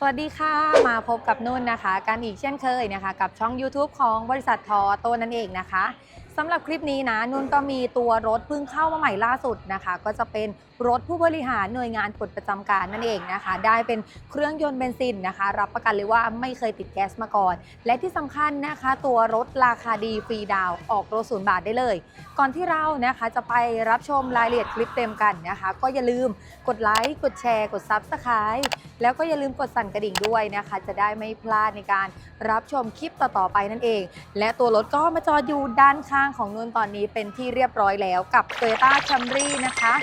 สวัสดีค่ะ มาพบกับนุ่นนะคะ กันอีกเช่นเคยนะคะ กับช่อง YouTube ของบริษัททอโตนั่นเองนะคะสำหรับคลิปนี้นะนุ่นก็มีตัวรถเพิ่งเข้ามาใหม่ล่าสุดนะคะ ก็จะเป็น รถผู้บริหารหน่วยงานปลประจำการนั่นเองนะคะ ได้เป็นเครื่องยนต์เบนซินนะคะ รับประกันเลยว่าไม่เคยติดแก๊สมาก่อน และที่สำคัญนะคะ ตัวรถราคาดีฟรีดาวออกรถศูนย์บาทได้เลย ก่อนที่เรานะคะจะไปรับชมรายละเอียดคลิปเต็มกันนะคะ ก็อย่าลืมกดไลค์กดแชร์ กด Subscribe แล้วก็อย่าลืมกดสั่นกระดิ่งด้วยนะคะ จะได้ไม่พลาดในการรับชมคลิปต่อๆไปนั่นเอง และตัวรถก็มาจอดอยู่ด้านข้างของนุนตอนนี้เป็นที่เรียบร้อยแล้วกับ Toyota Camry นะคะ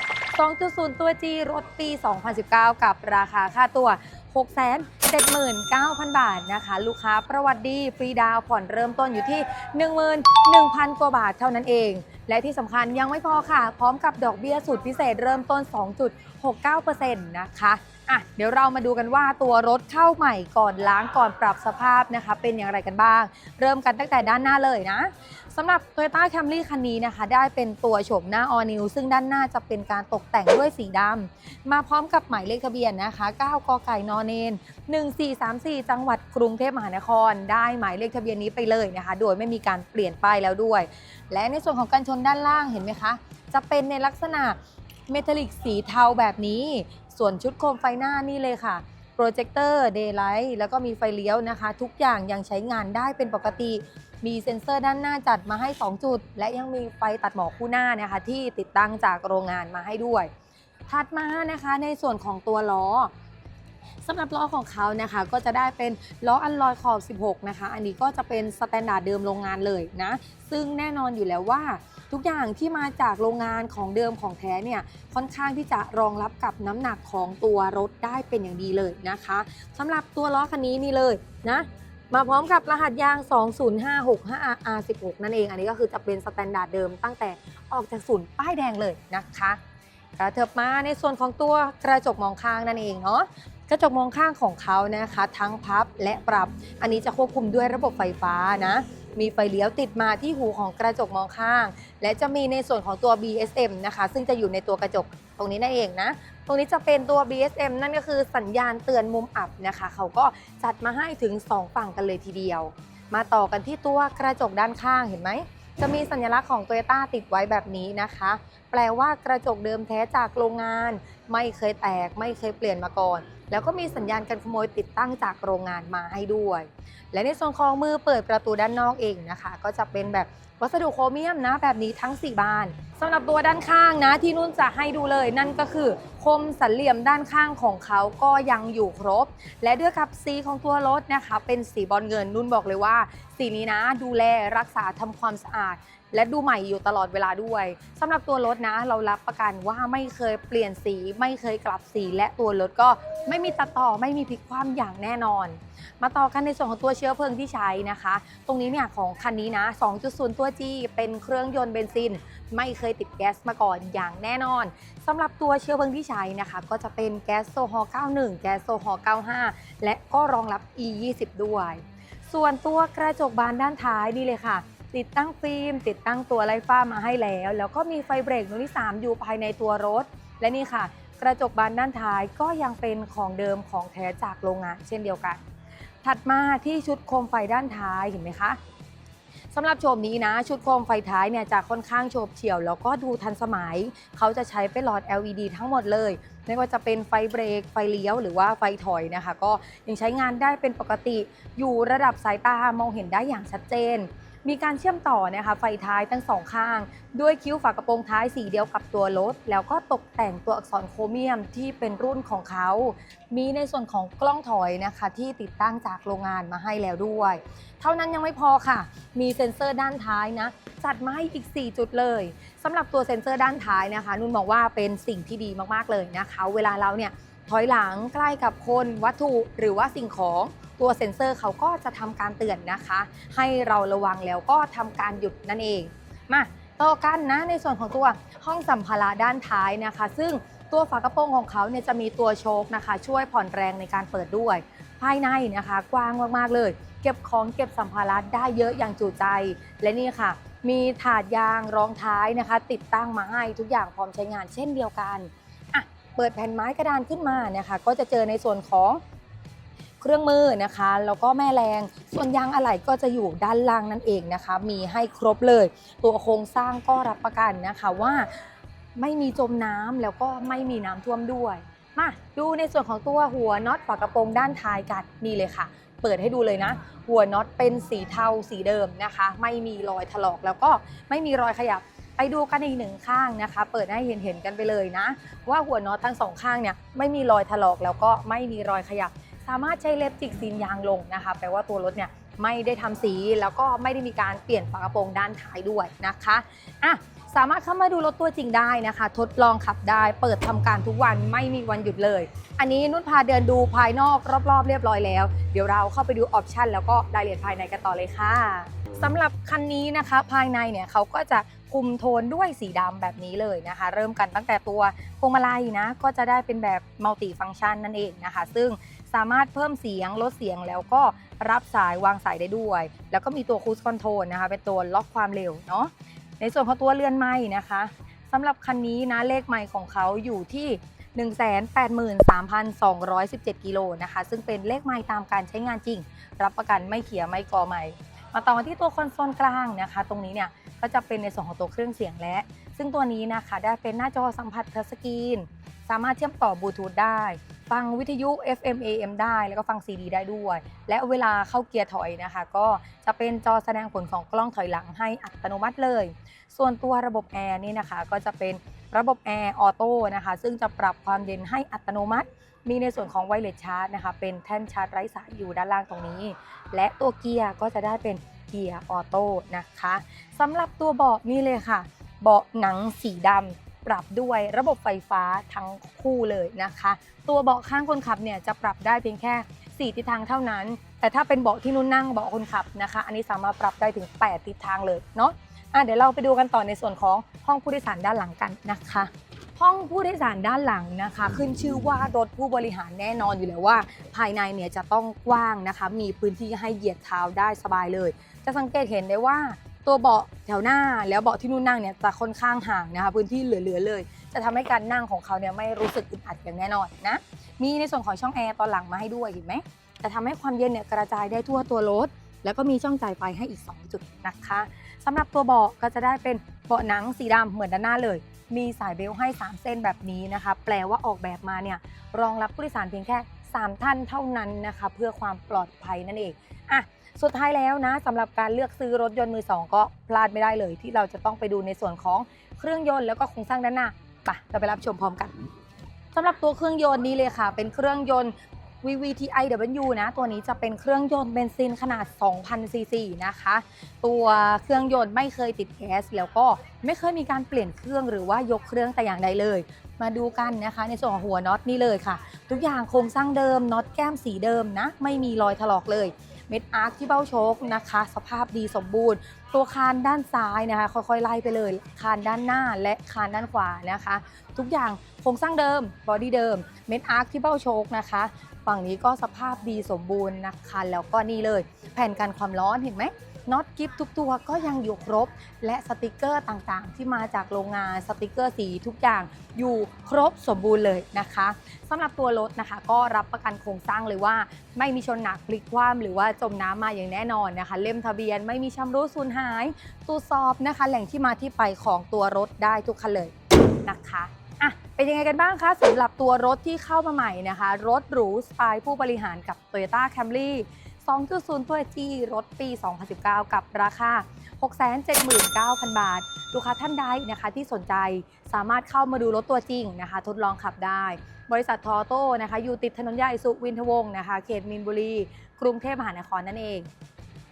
2.0 ตัว G รถปี 2019 กับราคาค่าตัว 679,000 บาทนะคะ ลูกค้าประวัติดี ฟรีดาวผ่อนเริ่มต้นอยู่ที่ 11,000 กว่าบาทเท่านั้นเอง และที่สำคัญยังไม่พอค่ะ พร้อมกับดอกเบี้ยสุดพิเศษเริ่มต้น 2.69%นะคะอะเดี๋ยวเรามาดูกันว่าตัวรถเข้าใหม่ก่อนล้างก่อนปรับสภาพนะคะ เป็นอย่างไรกันบ้าง เริ่มกันตั้งแต่ด้านหน้าเลยนะสำหรับ Toyota Camry คันนี้นะคะ ได้เป็นตัวโฉมหน้า All New ซึ่งด้านหน้าจะเป็นการตกแต่งด้วยสีดำมาพร้อมกับหมายเลขทะเบียนนะคะ 9 กไก่นอเนน1434 จังหวัดกรุงเทพมหานคร ได้หมายเลขทะเบียนนี้ไปเลยนะคะ โดยไม่มีการเปลี่ยนป้ายแล้วด้วย และในส่วนของการชนด้านล่างเห็นไหมคะ จะเป็นในลักษณะ เมทัลลิกสีเทาแบบนี้ ส่วนชุดโคมไฟหน้านี่เลยค่ะโปรเจคเตอร์เดย์ไลท์แล้วก็มีไฟเลี้ยวนะคะ ทุกอย่างยังใช้งานได้เป็นปกติ มีเซ็นเซอร์ด้านหน้าจัดมาให้ 2 จุด และยังมีไฟตัดหมอกคู่หน้านะคะ ที่ติดตั้งจากโรงงานมาให้ด้วย ถัดมานะคะในส่วนของตัวล้อสำหรับล้อของเขานะคะก็จะได้เป็นล้ออัลลอยขอบ 16 นะคะ อันนี้ก็จะเป็นสแตนดาร์ดเดิมโรงงานเลยนะ ซึ่งแน่นอนอยู่แล้วว่า ทุกอย่างที่มาจากโรงงานของเดิมของแท้เนี่ยค่อนข้างที่จะรองรับกับน้ำหนักของตัวรถได้เป็นอย่างดีเลยนะคะสำหรับตัวล้อคันนี้นี่เลยนะมาพร้อมกับรหัสยาง 20565R16 นั่นเอง อันนี้ก็คือจะเป็นสแตนดาร์ดเดิมตั้งแต่ออกจากศูนย์ป้ายแดงเลยนะคะกระเถิบมาในส่วนของตัวกระจกมองข้างนั่นเองเนาะกระจกมองข้างของเขานะคะ ทั้งพับและปรับ อันนี้จะควบคุมด้วยระบบไฟฟ้านะ มีไฟเลี้ยวติดมาที่หูของกระจกมองข้าง และจะมีในส่วนของตัว BSM นะคะ ซึ่งจะอยู่ในตัวกระจกตรงนี้นั่นเองนะ ตรงนี้จะเป็นตัว BSM นั่นก็คือสัญญาณเตือนมุมอับนะคะ เขาก็จัดมาให้ถึง 2 ฝั่งกันเลยทีเดียว มาต่อกันที่ตัวกระจกด้านข้างเห็นไหมจะมีสัญลักษณ์ของ Toyota ติดไว้แบบนี้นะคะ แปลว่ากระจกเดิมแท้จากโรงงาน ไม่เคยแตกไม่เคยเปลี่ยนมาก่อน แล้วก็มีสัญญาณการขโมยติดตั้งจากโรงงานมาให้ด้วย และในส่วนของมือเปิดประตูด้านนอกเองนะคะ ก็จะเป็นแบบวัสดุโครเมียมนะแบบนี้ทั้ง 4 บานสำหรับตัวด้านข้างนะที่นุ่นจะให้ดูเลยนั่นก็คือ คมสันเหลี่ยมด้านข้างของเขาก็ยังอยู่ครบ และด้วยกับสีของตัวรถนะคะ เป็นสีบอลเงินนุ่นบอกเลยว่า สีนี้นะดูแลรักษาทำความสะอาด และดูใหม่อยู่ตลอดเวลาด้วยสำหรับตัวรถนะ เรารับประกันว่าไม่เคยเปลี่ยนสี ไม่เคยกลับสี และตัวรถก็ไม่มีตัดต่อไม่มีพลิกคว่ำอย่างแน่นอน มาต่อกันในส่วนของตัวเชื้อเพลิงที่ใช้นะคะ ตรงนี้เนี่ยของคันนี้นะ 2.0 ตัว G เป็นเครื่องยนต์เบนซิน ไม่เคยติดแก๊สมาก่อนอย่างแน่นอนสำหรับตัวเชื้อเพลิงที่ใช้นะคะ ก็จะเป็นแก๊สโซฮอล์91 แก๊สโซฮอล์95 และก็รองรับ E20 ด้วย ส่วนตัวกระจกบานด้านท้ายนี่เลยค่ะ ติดตั้งฟิล์ม ติดตั้งตัวไลฟ้ามาให้แล้ว แล้วก็มีไฟเบรกดวงที่ 3 อยู่ภายในตัวรถ และนี่ค่ะ กระจกบานด้านท้ายก็ยังเป็นของเดิมของแท้จากโรงงานเช่นเดียวกัน ถัดมาที่ชุดโคมไฟด้านท้ายเห็นไหมคะสำหรับโฉมนี้นะ ชุดโคมไฟท้ายเนี่ยจะค่อนข้างโฉบเฉี่ยว แล้วก็ดูทันสมัย เขาจะใช้เป็นหลอด LED ทั้งหมดเลย ไม่ว่าจะเป็นไฟเบรก ไฟเลี้ยว หรือว่าไฟถอยนะคะ ก็ยังใช้งานได้เป็นปกติ อยู่ระดับสายตามองเห็นได้อย่างชัดเจน มีการเชื่อมต่อนะคะไฟท้ายทั้งสองข้าง ด้วยคิ้วฝากระโปรงท้ายสีเดียวกับตัวรถ แล้วก็ตกแต่งตัวอักษรโครเมียมที่เป็นรุ่นของเขา มีในส่วนของกล้องถอยนะคะที่ติดตั้งจากโรงงานมาให้แล้วด้วย เท่านั้นยังไม่พอค่ะ มีเซ็นเซอร์ด้านท้ายนะจัดมาให้อีก 4 จุดเลยสำหรับตัวเซ็นเซอร์ด้านท้ายนะคะ นุ่นมองว่าเป็นสิ่งที่ดีมากๆเลยนะคะ เวลาเราเนี่ยถอยหลังใกล้กับคนวัตถุหรือว่าสิ่งของ ตัวเซ็นเซอร์เขาก็จะทำการเตือนนะคะ ให้เราระวังแล้วก็ทำการหยุดนั่นเอง มาต่อกันนะในส่วนของตัวห้องสัมภาระด้านท้ายนะคะ ซึ่งตัวฝากระโปรงของเขาเนี่ยจะมีตัวโชคนะคะ ช่วยผ่อนแรงในการเปิดด้วย ภายในนะคะ กว้างมากๆเลย เก็บของเก็บสัมภาระได้เยอะอย่างจุใจ และนี่ค่ะ มีถาดยางรองท้ายนะคะ ติดตั้งมาให้ทุกอย่างพร้อมใช้งานเช่นเดียวกันอะเปิดแผ่นไม้กระดานขึ้นมานะคะ ก็จะเจอในส่วนของ เครื่องมือนะคะ แล้วก็แม่แรง ส่วนยางอะไหล่ก็จะอยู่ด้านล่างนั่นเองนะคะ มีให้ครบเลย ตัวโครงสร้างก็รับประกันนะคะว่าไม่มีจมน้ำแล้วก็ไม่มีน้ำท่วมด้วยมาดูในส่วนของตัวหัวน็อตฝากระโปรงด้านท้ายกันนี่เลยค่ะ เปิดให้ดูเลยนะ หัวน็อตเป็นสีเทาสีเดิมนะคะ ไม่มีรอยถลอกแล้วก็ไม่มีรอยขยับไปดูกันอีกหนึ่งข้างนะคะ เปิดให้เห็นเห็นๆกันไปเลยนะ ว่าหัวน็อตทั้งสองข้างเนี่ยไม่มีรอยถลอกแล้วก็ไม่มีรอยขยับ สามารถใช้เล็บจิกซีนยางลงนะคะ แปลว่าตัวรถเนี่ยไม่ได้ทำสีแล้วก็ไม่ได้มีการเปลี่ยนฝากระโปรงด้านท้ายด้วยนะคะอะสามารถเข้ามาดูรถตัวจริงได้นะคะ ทดลองขับได้ เปิดทำการทุกวันไม่มีวันหยุดเลย อันนี้นุ่นพาเดินดูภายนอกรอบๆ เรียบร้อยแล้ว เดี๋ยวเราเข้าไปดูออปชันแล้วก็รายละเอียดภายในกันต่อเลยค่ะสำหรับคันนี้นะคะ ภายในเนี่ยเขาก็จะ คุมโทนด้วยสีดำแบบนี้เลยนะคะ เริ่มกันตั้งแต่ตัวพวงมาลัยนะก็จะได้เป็นแบบมัลติฟัง c t ชันนั่นเองนะคะ ซึ่งสามารถเพิ่มเสียงลดเสียงแล้วก็รับสายวางสายได้ด้วย แล้วก็มีตัวคูสคอนโทรลนะคะเป็นตัวล็อกความเร็วเนาะในส่วนของตัวเรือนไม้นะคะสำหรับคันนี้นะเลขไม้ของเขาอยู่ที่183,217 กิโลนะคะ ซึ่งเป็นเลขไม้ตามการใช้งานจริง รับประกันไม่เขียไม่กอไม่ มาต่อกันที่ตัวคอนโซลกลางนะคะ ตรงนี้เนี่ยก็จะเป็นในส่วนของตัวเครื่องเสียงและ ซึ่งตัวนี้นะคะได้เป็นหน้าจอสัมผัสทัชสกรีนสามารถเชื่อมต่อบลูทูธได้ ฟังวิทยุ FM AM ได้ แล้วก็ฟัง CD ได้ด้วย และเวลาเข้าเกียร์ถอยนะคะ ก็จะเป็นจอแสดงผลของกล้องถอยหลังให้อัตโนมัติเลย ส่วนตัวระบบแอร์นี่นะคะ ก็จะเป็น ระบบแอร์ออโต้นะคะ ซึ่งจะปรับความเย็นให้อัตโนมัติ มีในส่วนของไวเลสชาร์จนะคะ เป็นแท่นชาร์จไร้สายอยู่ด้านล่างตรงนี้ และตัวเกียร์ก็จะได้เป็นเกียร์ออโต้นะคะสำหรับตัวเบาะนี่เลยค่ะ เบาะหนังสีดำปรับด้วยระบบไฟฟ้าทั้งคู่เลยนะคะ ตัวเบาะข้างคนขับเนี่ยจะปรับได้เพียงแค่ 4 ทิศทางเท่านั้น แต่ถ้าเป็นเบาะที่นุ่นนั่งเบาะคนขับนะคะ อันนี้สามารถปรับได้ถึง 8 ทิศทางเลยเนาะะเดี๋ยวเราไปดูกันต่อในส่วนของ ห้องผู้โดยสารด้านหลังกันนะคะ ห้องผู้โดยสารด้านหลังนะคะ ขึ้นชื่อว่ารถผู้บริหารแน่นอนอยู่แล้วว่า ภายในเนี่ยจะต้องกว้างนะคะ มีพื้นที่ให้เหยียดเท้าได้สบายเลย จะสังเกตเห็นได้ว่าตัวเบาะแถวหน้าแล้วเบาะที่นุ่นนั่งเนี่ยจะค่อนข้างห่างนะคะ พื้นที่เหลือๆเลย จะทำให้การนั่งของเขาเนี่ยไม่รู้สึกอึดอัดอย่างแน่นอนนะมีในส่วนของช่องแอร์ตอนหลังมาให้ด้วยเห็นไหมจะทำให้ความเย็นเนี่ยกระจายได้ทั่วตัวรถ แล้วก็มีช่องจ่ายไฟให้อีก 2 จุดนะคะสำหรับตัวเบาะก็จะได้เป็นเบาะหนังสีดำเหมือนด้านหน้าเลย มีสายเบลต์ให้ 3 เส้นแบบนี้นะคะ แปลว่าออกแบบมาเนี่ยรองรับผู้โดยสารเพียงแค่ 3 ท่านเท่านั้นนะคะ เพื่อความปลอดภัยนั่นเองอะสุดท้ายแล้วนะสำหรับการเลือกซื้อรถยนต์มือสองก็พลาดไม่ได้เลย ที่เราจะต้องไปดูในส่วนของเครื่องยนต์แล้วก็โครงสร้างด้านหน้าไปเราไปรับชมพร้อมกันสำหรับตัวเครื่องยนต์นี้เลยค่ะ เป็นเครื่องยนต์ VVTiW นะ ตัวนี้จะเป็นเครื่องยนต์เบนซินขนาด 2,000 ซีซีนะคะ ตัวเครื่องยนต์ไม่เคยติดแก๊สแล้วก็ไม่เคยมีการเปลี่ยนเครื่องหรือว่ายกเครื่องแต่อย่างใดเลย มาดูกันนะคะ ในส่วนของหัวน็อตนี่เลยค่ะ ทุกอย่างโครงสร้างเดิมน็อตแก้มสีเดิมนะ ไม่มีรอยถลอกเลยเม็ดอาร์คที่เบ้าโชคนะคะ สภาพดีสมบูรณ์ ตัวคานด้านซ้ายนะคะ ค่อยๆ ไล่ไปเลย คานด้านหน้าและคานด้านขวานะคะ ทุกอย่างโครงสร้างเดิมบอดี้เดิม เม็ดอาร์คที่เบ้าโชคนะคะ ฝั่งนี้ก็สภาพดีสมบูรณ์นะคะแล้วก็นี่เลย แผ่นกันความร้อนเห็นไหมน็อตกิฟทุกตัวก็ยังอยู่ครบ และสติกเกอร์ต่างๆ ที่มาจากโรงงานสติกเกอร์สีทุกอย่างอยู่ครบสมบูรณ์เลยนะคะสำหรับตัวรถนะคะ ก็รับประกันโครงสร้างเลยว่า ไม่มีชนหนักพลิกคว่ำหรือว่าจมน้ำมาอย่างแน่นอนนะคะ เล่มทะเบียนไม่มีชำรุดสูญหายตรวจสอบนะคะ แหล่งที่มาที่ไปของตัวรถได้ทุกคันเลยนะคะอะ เป็นยังไงกันบ้างคะสำหรับตัวรถที่เข้ามาใหม่นะคะ รถหรูสไตล์ผู้บริหารกับ Toyota Camry 2.0 ตัว G รถปี 2019 กับราคา 679,000 บาท ลูกค้าท่านใดนะคะที่สนใจสามารถเข้ามาดูรถตัวจริงนะคะ ทดลองขับได้ บริษัททอโต้นะคะ อยู่ติดถนนใหญ่สุวินทวงศ์นะคะ เขตมีนบุรี กรุงเทพมหานครนั่นเอง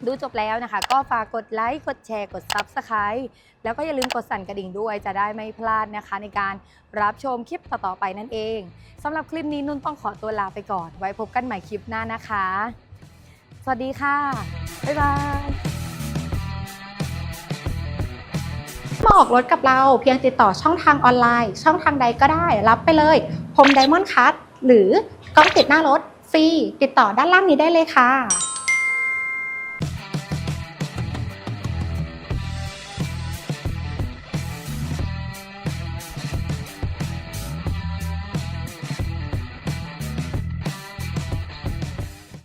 ดูจบแล้วนะคะ ก็ฝากกดไลค์ กดแชร์ กด Subscribe แล้วก็อย่าลืมกดสั่นกระดิ่งด้วยจะได้ไม่พลาดนะคะ ในการรับชมคลิปต่อ ๆ ไปนั่นเองสำหรับคลิปนี้นุ่นต้องขอตัวลาไปก่อน ไว้พบกันใหม่คลิปหน้านะคะ สวัสดีค่ะ บ๊ายบายมาออกรถกับเราเพียงติดต่อช่องทางออนไลน์ ช่องทางใดก็ได้ รับไปเลยพรมไดมอนด์คัทหรือกล้องติดหน้ารถฟรีติดต่อด้านล่างนี้ได้เลยค่ะ